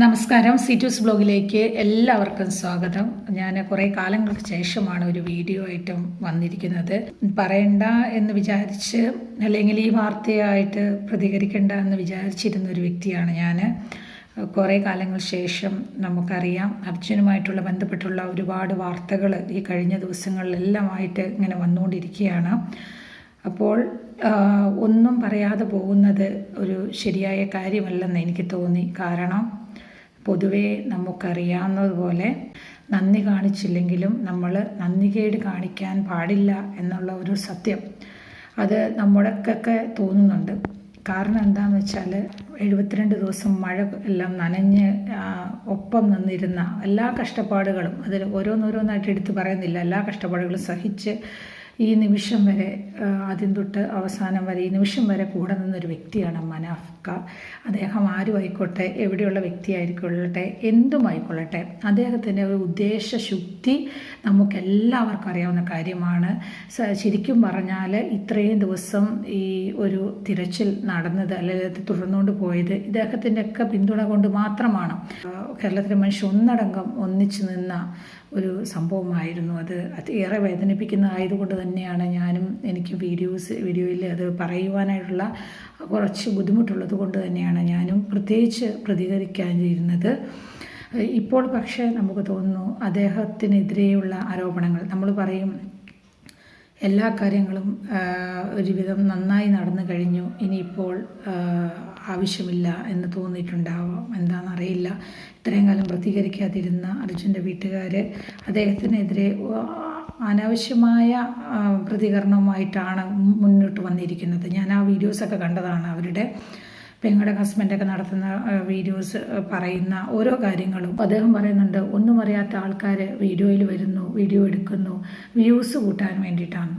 നമസ്കാരം. സിറ്റൂസ് ബ്ലോഗിലേക്ക് എല്ലാവർക്കും സ്വാഗതം. ഞാൻ കുറേ കാലങ്ങൾക്ക് ശേഷമാണ് ഒരു വീഡിയോ ആയിട്ടും വന്നിരിക്കുന്നത്. പറയണ്ട എന്ന് വിചാരിച്ച് അല്ലെങ്കിൽ ഈ വാർത്തയായിട്ട് പ്രതികരിക്കണ്ട എന്ന് വിചാരിച്ചിരുന്ന ഒരു വ്യക്തിയാണ് ഞാൻ. കുറേ കാലങ്ങൾ ശേഷം നമുക്കറിയാം. അർജുനുമായിട്ടുള്ള ബന്ധപ്പെട്ടുള്ള ഒരുപാട് വാർത്തകൾ ഈ കഴിഞ്ഞ ദിവസങ്ങളിലെല്ലാമായിട്ട് ഇങ്ങനെ വന്നുകൊണ്ടിരിക്കുകയാണ്. അപ്പോൾ ഒന്നും പറയാതെ പോകുന്നത് ഒരു ശരിയായ കാര്യമല്ലെന്ന് എനിക്ക് തോന്നി. കാരണം പൊതുവേ നമുക്കറിയാവുന്നതുപോലെ നന്ദി കാണിച്ചില്ലെങ്കിലും നമ്മൾ നന്ദികേട് കാണിക്കാൻ പാടില്ല എന്നുള്ള ഒരു സത്യം അത് നമ്മുടെക്കൊക്കെ തോന്നുന്നുണ്ട്. കാരണം എന്താണെന്ന് വെച്ചാൽ എഴുപത്തിരണ്ട് ദിവസം മഴ എല്ലാം നനഞ്ഞ് ഒപ്പം നിന്നിരുന്ന എല്ലാ കഷ്ടപ്പാടുകളും അതിൽ ഓരോന്നോരോന്നായിട്ട് എടുത്തു പറയുന്നില്ല. എല്ലാ കഷ്ടപ്പാടുകളും സഹിച്ച് ഈ നിമിഷം വരെ ആദ്യം തൊട്ട് അവസാനം വരെ ഈ നിമിഷം വരെ കൂടെ നിന്നൊരു വ്യക്തിയാണ് മനാഫ്ക. അദ്ദേഹം ആരും ആയിക്കോട്ടെ എവിടെയുള്ള വ്യക്തിയായിരിക്കൊള്ളട്ടെ എന്തുമായിക്കൊള്ളട്ടെ അദ്ദേഹത്തിന്റെ ഒരു ഉദ്ദേശശുദ്ധി നമുക്കെല്ലാവർക്കും അറിയാവുന്ന കാര്യമാണ്. ശരിക്കും പറഞ്ഞാൽ ഇത്രയും ദിവസം ഈ ഒരു തിരച്ചിൽ നടന്നത് അല്ലെങ്കിൽ തുടർന്നുകൊണ്ട് പോയത് ഇദ്ദേഹത്തിന്റെ ഒക്കെ പിന്തുണ കൊണ്ട് മാത്രമാണ്. കേരളത്തിലെ മനുഷ്യർ ഒന്നടങ്കം ഒന്നിച്ചു നിന്ന ഒരു സംഭവമായിരുന്നു. അത് അത് ഏറെ വേദനിപ്പിക്കുന്നതായതുകൊണ്ട് തന്നെയാണ് ഞാനും എനിക്ക് വീഡിയോസ് വീഡിയോയിൽ അത് പറയുവാനായിട്ടുള്ള കുറച്ച് ബുദ്ധിമുട്ടുള്ളത് കൊണ്ട് തന്നെയാണ് ഞാനും പ്രത്യേകിച്ച് പ്രതികരിക്കാനിരുന്നത്. ഇപ്പോൾ പക്ഷേ നമുക്ക് തോന്നുന്നു അദ്ദേഹത്തിനെതിരെയുള്ള ആരോപണങ്ങൾ. നമ്മൾ പറയും എല്ലാ കാര്യങ്ങളും ഒരുവിധം നന്നായി നടന്നു കഴിഞ്ഞു. ഇനിയിപ്പോൾ ആവശ്യമില്ല എന്ന് തോന്നിയിട്ടുണ്ടാവാം. എന്താണെന്നറിയില്ല. ഇത്രയും കാലം പ്രതികരിക്കാതിരുന്ന അർജുന്റെ വീട്ടുകാർ അദ്ദേഹത്തിനെതിരെ അനാവശ്യമായ പ്രതികരണവുമായിട്ടാണ് മുന്നോട്ട് വന്നിരിക്കുന്നത്. ഞാൻ ആ വീഡിയോസൊക്കെ കണ്ടതാണ് അവരുടെ പെങ്ങളുടെ ഹസ്ബൻഡൊക്കെ നടത്തുന്ന വീഡിയോസ് പറയുന്ന ഓരോ കാര്യങ്ങളും. അദ്ദേഹം പറയുന്നുണ്ട് ഒന്നും അറിയാത്ത ആൾക്കാർ വീഡിയോയിൽ വരുന്നു വീഡിയോ എടുക്കുന്നു വ്യൂസ് കൂട്ടാൻ വേണ്ടിയിട്ടാണ്.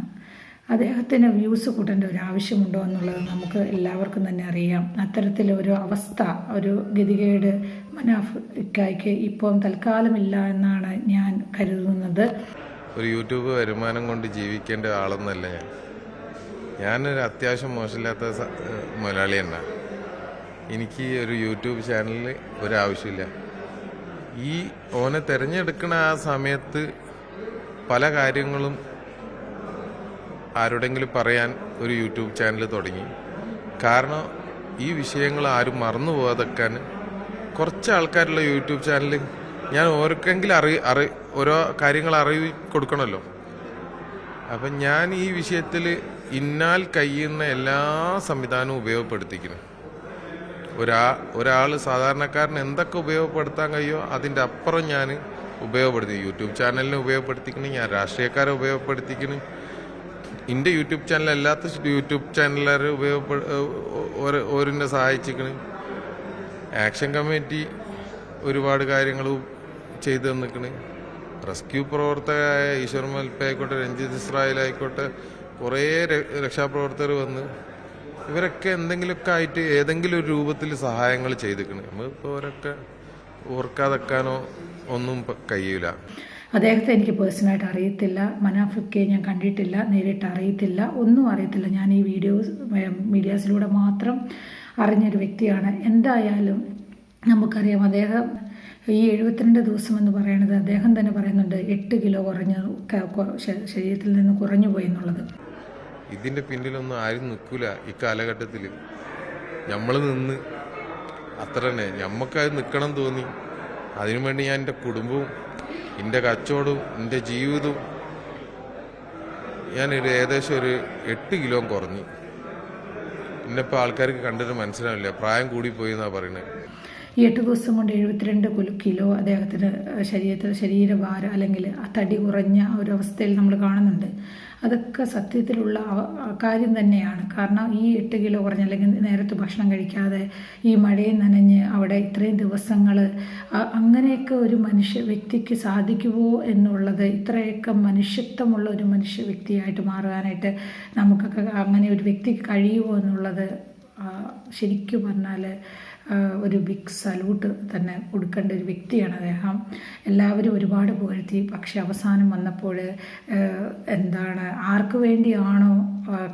അദ്ദേഹത്തിന് വ്യൂസ് കൂട്ടേണ്ട ഒരു ആവശ്യമുണ്ടോ എന്നുള്ളത് നമുക്ക് എല്ലാവർക്കും തന്നെ അറിയാം. അത്തരത്തിലൊരു അവസ്ഥ ഒരു ഗതികേട് മനാഫിക്കായ്ക്ക് ഇപ്പം തൽക്കാലമില്ല എന്നാണ് ഞാൻ കരുതുന്നത്. ഒരു യൂട്യൂബ് വരുമാനം കൊണ്ട് ജീവിക്കേണ്ട ആളൊന്നല്ല ഞാൻ. ഞാനൊരു അത്യാവശ്യം മോശമില്ലാത്ത മുതലാളി തന്നെ. എനിക്ക് ഒരു യൂട്യൂബ് ചാനലിൽ ഒരാവശ്യമില്ല. ഈ ഓനെ തിരഞ്ഞെടുക്കുന്ന ആ സമയത്ത് പല കാര്യങ്ങളും ആരോടെങ്കിലും പറയാൻ ഒരു യൂട്യൂബ് ചാനൽ തുടങ്ങി. കാരണം ഈ വിഷയങ്ങൾ ആരും മറന്നു പോകാതെക്കാൻ കുറച്ച് ആൾക്കാരുള്ള യൂട്യൂബ് ചാനൽ ഞാൻ ഓർക്കെങ്കിലും അറി അറി ഓരോ കാര്യങ്ങൾ അറിയി കൊടുക്കണമല്ലോ. അപ്പം ഞാൻ ഈ വിഷയത്തിൽ ഇന്നാൽ കഴിയുന്ന എല്ലാ സംവിധാനവും ഉപയോഗപ്പെടുത്തിക്കുന്നു ഒരാ ഒരാൾ സാധാരണക്കാരന് എന്തൊക്കെ ഉപയോഗപ്പെടുത്താൻ കഴിയുമോ അതിന്റെ അപ്പുറം ഞാൻ ഉപയോഗപ്പെടുത്തി. യൂട്യൂബ് ചാനലിനെ ഉപയോഗപ്പെടുത്തിക്കണു ഞാൻ രാഷ്ട്രീയക്കാരെ ഉപയോഗപ്പെടുത്തിക്കണു എന്റെ യൂട്യൂബ് ചാനൽ അല്ലാത്ത യൂട്യൂബ് ചാനലുകാരെ ഉപയോഗപ്പെ ഓരോന്നെ സഹായിച്ചിക്കണ്. ആക്ഷൻ കമ്മിറ്റി ഒരുപാട് കാര്യങ്ങൾ ചെയ്തു തന്നിക്കണ്. റെസ്ക്യൂ പ്രവർത്തകരായ ഈശ്വർ മൽപ്പ ആയിക്കോട്ടെ രഞ്ജിത് ഇസ്രായേൽ ആയിക്കോട്ടെ കുറേ രക്ഷാപ്രവർത്തകർ വന്ന് ഇവരൊക്കെ എന്തെങ്കിലുമൊക്കെ ആയിട്ട് ഏതെങ്കിലും ഒരു രൂപത്തിൽ സഹായങ്ങൾ ചെയ്തിരിക്കണം. നമ്മളിപ്പോൾ അവരൊക്കെ ഓർക്കാതെക്കാനോ ഒന്നും കഴിയില്ല കഴിയൂല. അദ്ദേഹത്തെ എനിക്ക് പേഴ്സണലായിട്ട് അറിയത്തില്ല. മനാഫിക്കെ ഞാൻ കണ്ടിട്ടില്ല നേരിട്ട് അറിയത്തില്ല. ഒന്നും അറിയത്തില്ല. ഞാൻ ഈ വീഡിയോസ് മീഡിയാസിലൂടെ മാത്രം അറിഞ്ഞൊരു വ്യക്തിയാണ്. എന്തായാലും നമുക്കറിയാം അദ്ദേഹം ഈ എഴുപത്തിരണ്ട് ദിവസം എന്ന് പറയുന്നത് അദ്ദേഹം തന്നെ പറയുന്നുണ്ട് എട്ട് കിലോ കുറഞ്ഞു ശരീരത്തിൽ നിന്ന് കുറഞ്ഞു പോയി എന്നുള്ളത്. ഇതിന്റെ പിന്നിലൊന്നും ആരും നിൽക്കില്ല ഈ കാലഘട്ടത്തിൽ നമ്മൾ നിന്ന് അത്ര തന്നെ. ഞമ്മക്കത് നിൽക്കണം തോന്നി. അതിനുവേണ്ടി ഞാൻ എന്റെ കുടുംബവും എന്റെ കച്ചവടവും എന്റെ ജീവിതവും ഞാനൊരു ഏകദേശം ഒരു എട്ട് കിലോ കുറഞ്ഞു. എന്നെപ്പോൾ ആൾക്കാർക്ക് കണ്ടിട്ട് മനസ്സിലാവില്ല. പ്രായം കൂടിപ്പോയി എന്നാണ് പറയുന്നത് ഈ എട്ട് ദിവസം കൊണ്ട് എഴുപത്തിരണ്ട് കുലു- അദ്ദേഹത്തിന് ശരീരത്തിൽ ശരീരഭാരം അല്ലെങ്കിൽ തടി കുറഞ്ഞ ഒരു അവസ്ഥയിൽ നമ്മൾ കാണുന്നുണ്ട്. അതൊക്കെ സത്യത്തിലുള്ള കാര്യം തന്നെയാണ്. കാരണം ഈ എട്ട് കിലോ കുറഞ്ഞ അല്ലെങ്കിൽ നേരത്തെ ഭക്ഷണം കഴിക്കാതെ ഈ മഴയിൽ നനഞ്ഞ് അവിടെ ഇത്രയും ദിവസങ്ങൾ അങ്ങനെയൊക്കെ ഒരു മനുഷ്യ വ്യക്തിക്ക് സാധിക്കുമോ എന്നുള്ളത് ഇത്രയൊക്കെ മനുഷ്യത്വമുള്ള ഒരു മനുഷ്യ വ്യക്തിയായിട്ട് മാറാനായിട്ട് നമുക്കൊക്കെ അങ്ങനെ ഒരു വ്യക്തിക്ക് കഴിയുമോ എന്നുള്ളത് ശരിക്കും പറഞ്ഞാൽ ഒരു ബിഗ് സല്യൂട്ട് തന്നെ കൊടുക്കേണ്ട ഒരു വ്യക്തിയാണ് അദ്ദേഹം. എല്ലാവരും ഒരുപാട് പുകഴ്ത്തി. പക്ഷെ അവസാനം വന്നപ്പോൾ എന്താണ് ആർക്കു വേണ്ടിയാണോ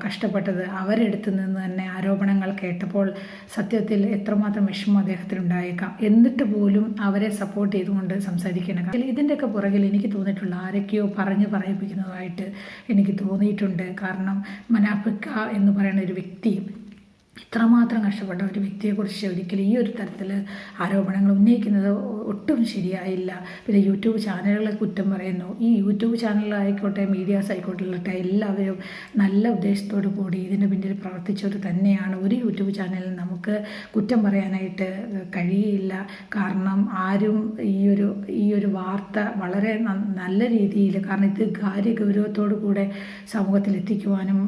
കഷ്ടപ്പെട്ടത്? അവരെടുത്ത് നിന്ന് തന്നെ ആരോപണങ്ങൾ കേട്ടപ്പോൾ സത്യത്തിൽ എത്രമാത്രം വിഷമം അദ്ദേഹത്തിനുണ്ടായേക്കാം എന്നിട്ട് പോലും അവരെ സപ്പോർട്ട് ചെയ്തുകൊണ്ട് സംസാരിക്കണം ഇതിന്റെയൊക്കെ പുറകിൽ എനിക്ക് തോന്നിയിട്ടുള്ള ആരൊക്കെയോ പറഞ്ഞ് പറയിപ്പിക്കുന്നതായിട്ട് എനിക്ക് തോന്നിയിട്ടുണ്ട്. കാരണം മനാഫിക്ക എന്ന് പറയുന്ന ഒരു വ്യക്തി ഇത്രമാത്രം കഷ്ടപ്പെട്ട ഒരു വ്യക്തിയെക്കുറിച്ച് ഒരിക്കലും ഈ ഒരു തരത്തിൽ ആരോപണങ്ങൾ ഉന്നയിക്കുന്നത് ഒട്ടും ശരിയായില്ല. പിന്നെ യൂട്യൂബ് ചാനലുകളെ കുറ്റം പറയുന്നു. ഈ യൂട്യൂബ് ചാനലായിക്കോട്ടെ മീഡിയാസ് ആയിക്കോട്ടെ എല്ലാവരും നല്ല ഉദ്ദേശത്തോടു കൂടി ഇതിന് പിന്നിൽ പ്രവർത്തിച്ചവർ തന്നെയാണ്. ഒരു യൂട്യൂബ് ചാനലിൽ നമുക്ക് കുറ്റം പറയാനായിട്ട് കഴിയില്ല. കാരണം ആരും ഈ ഒരു ഈ ഒരു വാർത്ത വളരെ നല്ല രീതിയിൽ കാരണം ഇത് കാര്യ ഗൗരവത്തോടു കൂടെ സമൂഹത്തിൽ എത്തിക്കുവാനും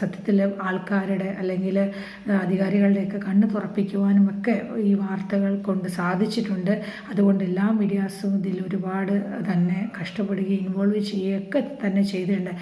സത്യത്തിൽ ആൾക്കാരുടെ അല്ലെങ്കിൽ അധികാരികളുടെയൊക്കെ കണ്ണ് തുറപ്പിക്കുവാനും ഒക്കെ ഈ വാർത്തകൾ കൊണ്ട് സാധിച്ചിട്ടുണ്ട്. അതുകൊണ്ട് എല്ലാ മീഡിയാസും ഇതിൽ ഒരുപാട് തന്നെ കഷ്ടപ്പെടുകയും ഇൻവോൾവ് ചെയ്യുകയൊക്കെ തന്നെ ചെയ്തിട്ടുണ്ട്.